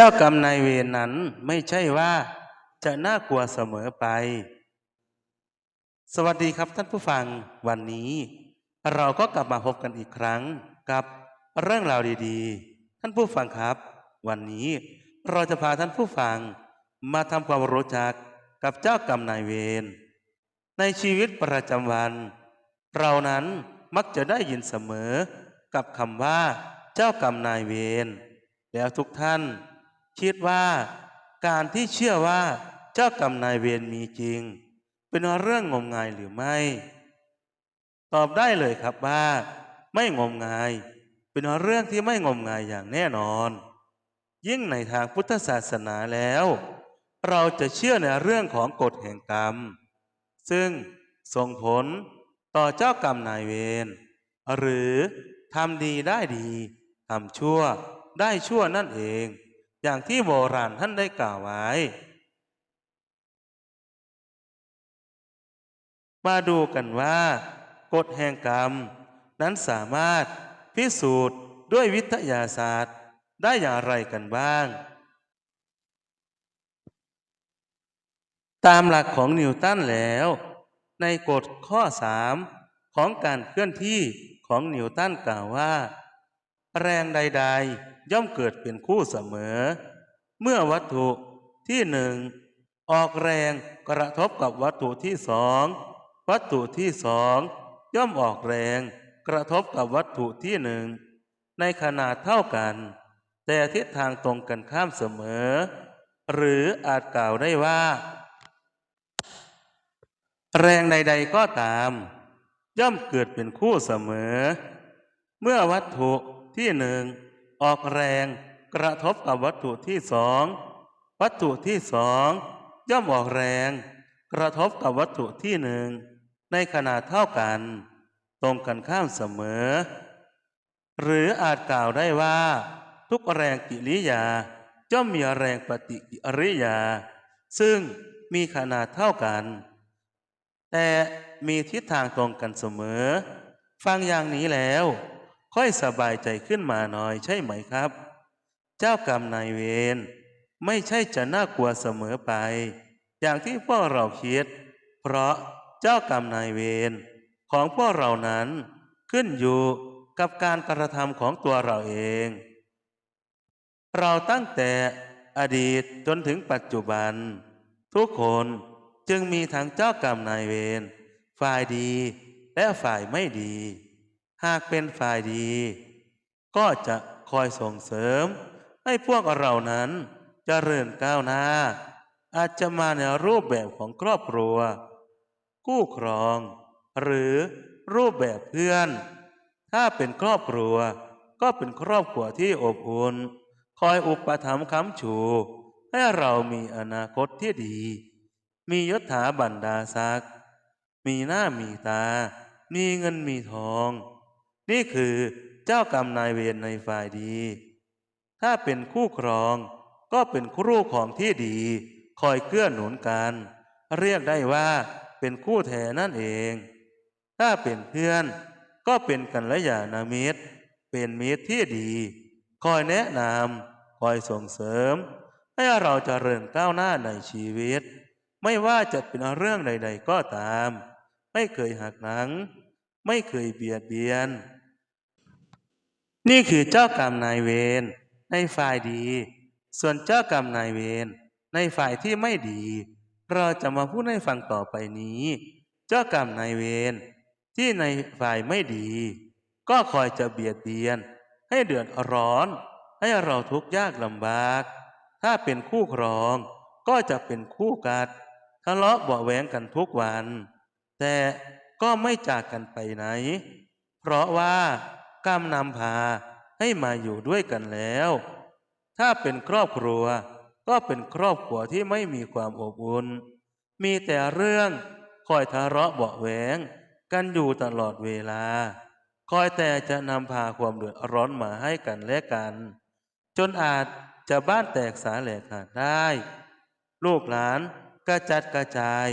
เจ้ากรรมนายเวรนั้นไม่ใช่ว่าจะน่ากลัวเสมอไป สวัสดีครับท่านผู้ฟังวันนี้ เราก็กลับมาพบกันอีกครั้งกับเรื่องราวดีๆ ท่านผู้ฟังครับ วันนี้เราจะพาท่านผู้ฟังมาทำความรู้จักกับเจ้ากรรมนายเวรในชีวิตประจำวัน เรานั้นมักจะได้ยินเสมอกับคำว่า เจ้ากรรมนายเวรแล้วทุกท่าน คิดว่าการที่เชื่อว่าเจ้ากรรมนายเวรมีจริง เป็นเรื่องงมงายหรือไม่ ตอบได้เลยครับว่า ไม่งมงาย เป็นเรื่องที่ไม่งมงายอย่างแน่นอน ยิ่งในทางพุทธศาสนาแล้ว เราจะเชื่อในเรื่องของกฎแห่งกรรม ซึ่งส่งผลต่อเจ้ากรรมนายเวรหรือทำดีได้ดีทำชั่วได้ชั่วนั่นเอง อย่างที่โบราณท่านได้กล่าวไว้ มาดูกันว่ากฎแห่งกรรม นั้นสามารถพิสูจน์ด้วยวิทยาศาสตร์ได้อย่างไรกันบ้าง ตามหลักของนิวตันแล้ว ในกฎข้อ 3 ของการเคลื่อนที่ของนิวตันกล่าวว่า แรงใด ๆ ย่อมเกิดเป็นคู่เสมอ เมื่อวัตถุที่หนึ่งออกแรงกระทบกับวัตถุที่สองวัตถุที่สองย่อมออกแรงกระทบกับวัตถุที่หนึ่งในขนาดเท่ากัน แต่ทิศทางตรงกันข้ามเสมอ หรืออาจกล่าวได้ว่า แรงใด ๆก็ตาม ย่อมเกิดเป็นคู่เสมอ เมื่อวัตถุที่หนึ่ง ออกแรงกระทบกับวัตถุที่สอง วัตถุที่สองย่อมออกแรง กระทบกับวัตถุที่หนึ่ง ในขนาดเท่ากัน ตรงกันข้ามเสมอ หรืออาจกล่าวได้ว่า ทุกแรงกิริยาย่อมมีแรงปฏิกิริยา ซึ่งมีขนาดเท่ากัน แต่มีทิศทางตรงกันเสมอ ฟังอย่างนี้แล้ว ค่อยสบายใจขึ้นมาหน่อยใช่ไหมครับ เจ้ากรรมนายเวรไม่ใช่จะน่ากลัวเสมอไป อย่างที่พวกเราคิด เพราะเจ้ากรรมนายเวรของพวกเรานั้นขึ้นอยู่กับการกระทำของตัวเราเอง เราตั้งแต่อดีตจนถึงปัจจุบัน ทุกคนจึงมีทั้งเจ้ากรรมนายเวรฝ่ายดีและฝ่ายไม่ดี หากเป็นฝ่ายดี ก็จะคอยส่งเสริม ให้พวกเรานั้นเจริญก้าวหน้า อาจจะมาในรูปแบบของครอบครัวคู่ครอง หรือรูปแบบเพื่อน ถ้าเป็นครอบครัว ก็เป็นครอบครัวที่อบอุ่นคอยอุปถัมภ์ค้ำชู ให้เรามีอนาคตที่ดี มียศถาบรรดาศักดิ์มีหน้ามีตา มีเงินมีทอง นี่คือเจ้ากรรมนายเวรในฝ่ายดี ถ้าเป็นคู่ครองก็เป็นครูของที่ดี คอยเกื้อหนุนกัน เรียกได้ว่าเป็นคู่แท้นั่นเอง ถ้าเป็นเพื่อนก็เป็นกันละยานามิตร เป็นมิตรที่ดี คอยแนะนำคอยส่งเสริม ให้เราเจริญก้าวหน้าในชีวิต ไม่ว่าจะเป็นเรื่องใด ๆ ก็ตาม ไม่เคยหักหลัง ไม่เคยเบียดเบียน นี่คือเจ้ากรรมนายเวรในฝ่ายดี ส่วนเจ้ากรรมนายเวรในฝ่ายที่ไม่ดี เราจะมาพูดให้ฟังต่อไปนี้ เจ้ากรรมนายเวรที่ในฝ่ายไม่ดี ก็คอยจะเบียดเบียน ให้เดือดร้อน ให้เราทุกข์ยากลำบาก ถ้าเป็นคู่ครอง ก็จะเป็นคู่กัดทะเลาะเบาแหวงกันทุกวัน แต่ก็ไม่จากกันไปไหน เพราะว่า กรรมนำพาให้มาอยู่ด้วยกันแล้ว ถ้าเป็นครอบครัว ก็เป็นครอบครัวที่ไม่มีความอบอุ่น มีแต่เรื่องคอยทะเลาะเบาะแหวงกันอยู่ตลอดเวลา คอยแต่จะนำพาความเดือดร้อนมาให้กันและกัน จนอาจจะบ้านแตกสาแหลกขาดได้ ลูกหลานกระจัดกระจาย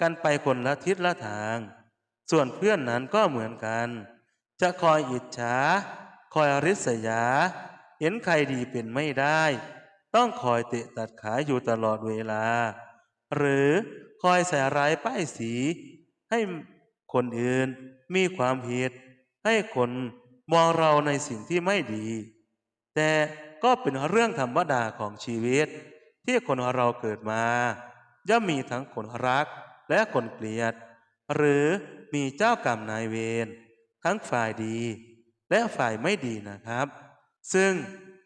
กันไปคนละทิศละทาง ส่วนเพื่อนนั้นก็เหมือนกัน จะคอยอิจฉา คอยริษยา เห็นใครดีเป็นไม่ได้ ต้องคอยเตะตัดขาอยู่ตลอดเวลา หรือคอยใส่ร้ายป้ายสี ให้คนอื่นมีความผิด ให้คนมองเราในสิ่งที่ไม่ดี แต่ก็เป็นเรื่องธรรมดาของชีวิต ที่คนเราเกิดมา ย่อมมีทั้งคนรักและคนเกลียด หรือมีเจ้ากรรมนายเวร ทั้งฝ่ายดีและฝ่ายไม่ดีนะครับ ซึ่ง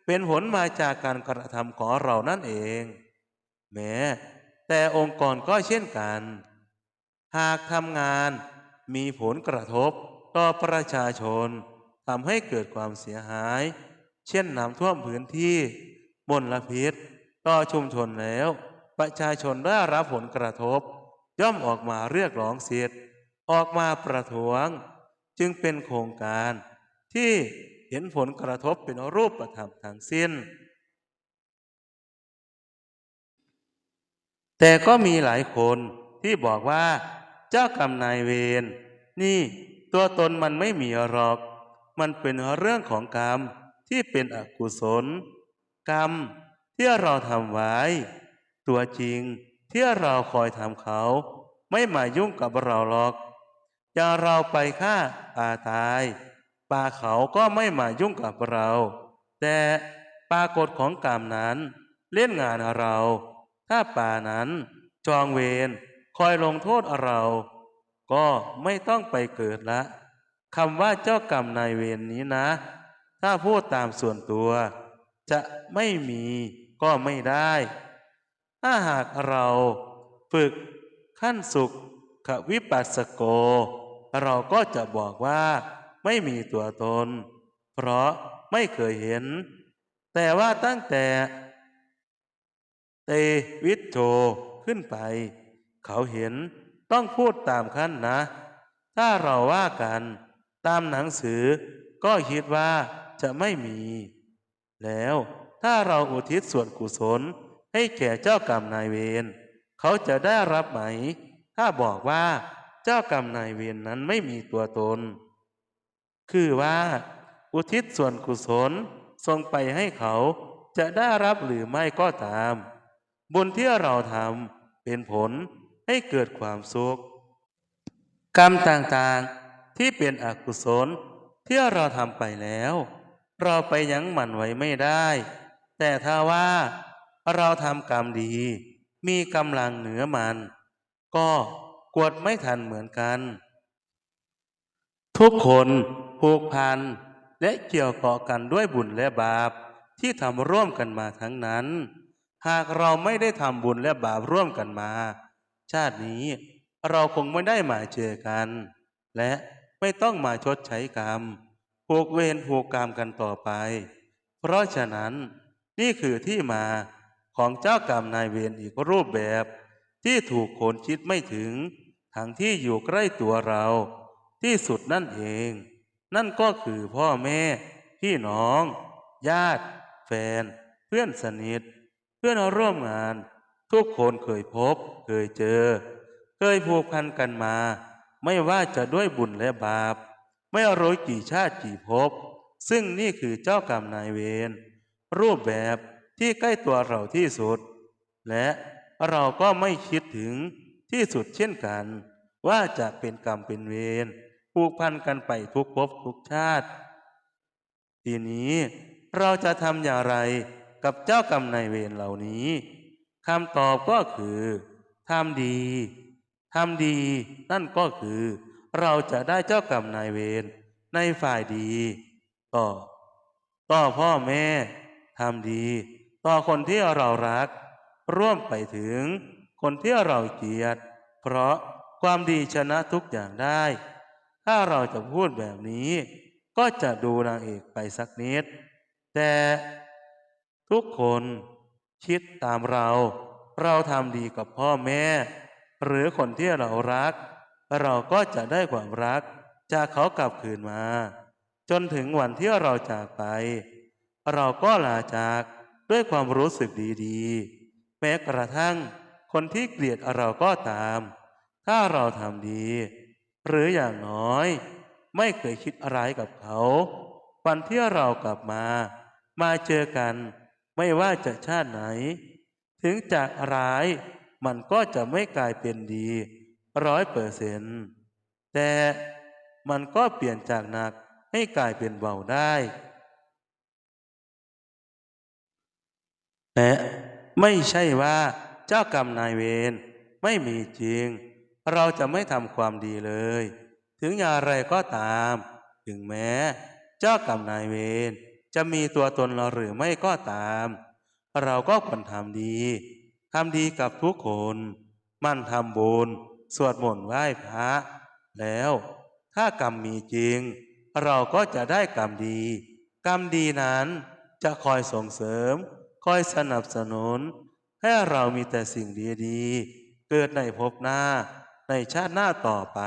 เป็นผลมาจากการกระทำของเรานั่นเอง แม้ แต่องค์กรก็เช่นกัน หากทำงานมีผลกระทบต่อประชาชนทำให้เกิดความเสียหาย เช่นน้ำท่วมพื้นที่มลพิษต่อชุมชนแล้ว ประชาชนได้รับผลกระทบ ย่อมออกมาเรียกร้องสิทธิ์ออกมาประท้วง จึงเป็นโครงการที่เห็นผลกระทบเป็นรูปธรรมทั้งสิ้น แต่ก็มีหลายคนที่บอกว่าเจ้ากรรมนายเวรนี่ตัวตนมันไม่มีหรอก มันเป็นเรื่องของกรรมที่เป็นอกุศล กรรมที่เราทำไว้ ตัวจริงที่เราคอยทำเขา ไม่มายุ่งกับเราหรอก อย่างเราไปฆ่าป่าตาย ป่าเขาก็ไม่มายุ่งกับเรา แต่ปรากฏของกรรมนั้น เล่นงานเรา ถ้าป่านั้นจองเวรคอยลงโทษเรา ก็ไม่ต้องไปเกิดละคำว่าเจ้ากรรมนายเวรนนี้นะ ถ้าพูดตามส่วนตัว จะไม่มีก็ไม่ได้ ถ้าหากเราฝึกขั้นสุขขวิปัสสโก เราก็จะบอกว่าไม่มีตัวตน เพราะไม่เคยเห็น แต่ว่าตั้งแต่เตวิทโชขึ้นไป เขาเห็นต้องพูดตามขั้นนะ ถ้าเราว่ากันตามหนังสือก็คิดว่าจะไม่มี แล้วถ้าเราอุทิศส่วนกุศลให้แก่เจ้ากรรมนายเวรเขาจะได้รับไหม ถ้าบอกว่า เจ้ากรรมนายเวรนนั้นไม่มีตัวตน คือว่า อุทิศส่วนกุศลส่งไปให้เขาจะได้รับหรือไม่ก็ตาม บุญที่เราทำเป็นผลให้เกิดความสุข กรรมต่างๆที่เป็นอกุศลที่เราทำไปแล้ว เราไปยั้งมันไว้ไม่ได้ แต่ถ้าว่าเราทำกรรมดี มีกำลังเหนือมัน ก็ กวดไม่ทันเหมือนกัน ทุกคนผูกพันและเกี่ยวเกาะกันด้วยบุญและบาปที่ทำร่วมกันมาทั้งนั้น หากเราไม่ได้ทำบุญและบาปร่วมกันมา ชาตินี้เราคงไม่ได้มาเจอกัน และไม่ต้องมาชดใช้กรรมผูกเวรผูกกรรมกันต่อไป เพราะฉะนั้นนี่คือที่มาของเจ้ากรรมนายเวรอีกรูปแบบที่ถูกคนคิดไม่ถึง ทั้งที่อยู่ใกล้ตัวเรา ที่สุดนั่นเอง นั่นก็คือพ่อแม่ พี่น้อง ญาติ แฟน เพื่อนสนิท เพื่อนร่วมงาน ทุกคนเคยพบ เคยเจอ เคยผูกพันกันมา ไม่ว่าจะด้วยบุญและบาป ไม่รู้กี่ชาติกี่ภพซึ่งนี่คือเจ้ากรรมนายเวรรูปแบบที่ใกล้ตัวเราที่สุด และเราก็ไม่คิดถึง ที่สุดเช่นกัน ว่าจะเป็นกรรมเป็นเวรผูกพันกันไปทุกภพทุกชาติ ทีนี้เราจะทำอย่างไรกับเจ้ากรรมนายเวรเหล่านี้คำตอบก็คือทำดีทำดีนั่นก็คือ เราจะได้เจ้ากรรมนายเวรในฝ่ายดี ต่อ ต่อพ่อแม่ทำดี ต่อคนที่เรารัก ร่วมไปถึง คนที่เราเกลียด เพราะความดีชนะทุกอย่างได้ ถ้าเราจะพูดแบบนี้ ก็จะดูนางเอกไปสักนิด แต่ทุกคนคิดตามเรา เราทำดีกับพ่อแม่ หรือคนที่เรารัก เราก็จะได้ความรัก จากเขากลับคืนมา จนถึงวันที่เราจากไป เราก็ลาจากด้วยความรู้สึกดีๆ แม้กระทั่ง คนที่เกลียดเราก็ตาม ถ้าเราทำดี หรืออย่างน้อย ไม่เคยคิดอะไรกับเขา วันที่เรากลับมา มาเจอกันไม่ว่าจะชาติไหน ถึงจะร้ายมันก็จะไม่กลายเป็นดีร้อยเปอร์เซนต์แต่มันก็เปลี่ยนจากหนักให้กลายเป็นเบาได้และไม่ใช่ว่า เจ้ากรรมนายเวรไม่มีจริง เราจะไม่ทำความดีเลย ถึงอย่างไรก็ตาม ถึงแม้ เจ้ากรรมนายเวรจะมีตัวตนเราหรือไม่ก็ตาม เราก็ควรทำดีทำดีกับทุกคน มั่นทำบุญสวดมนต์ไหว้พระ แล้วถ้ากรรมมีจริง เราก็จะได้กรรมดี กรรมดีนั้นจะคอยส่งเสริม คอยสนับสนุน ให้เรามีแต่สิ่งดีๆ เกิดในภพหน้าในชาติหน้าต่อไป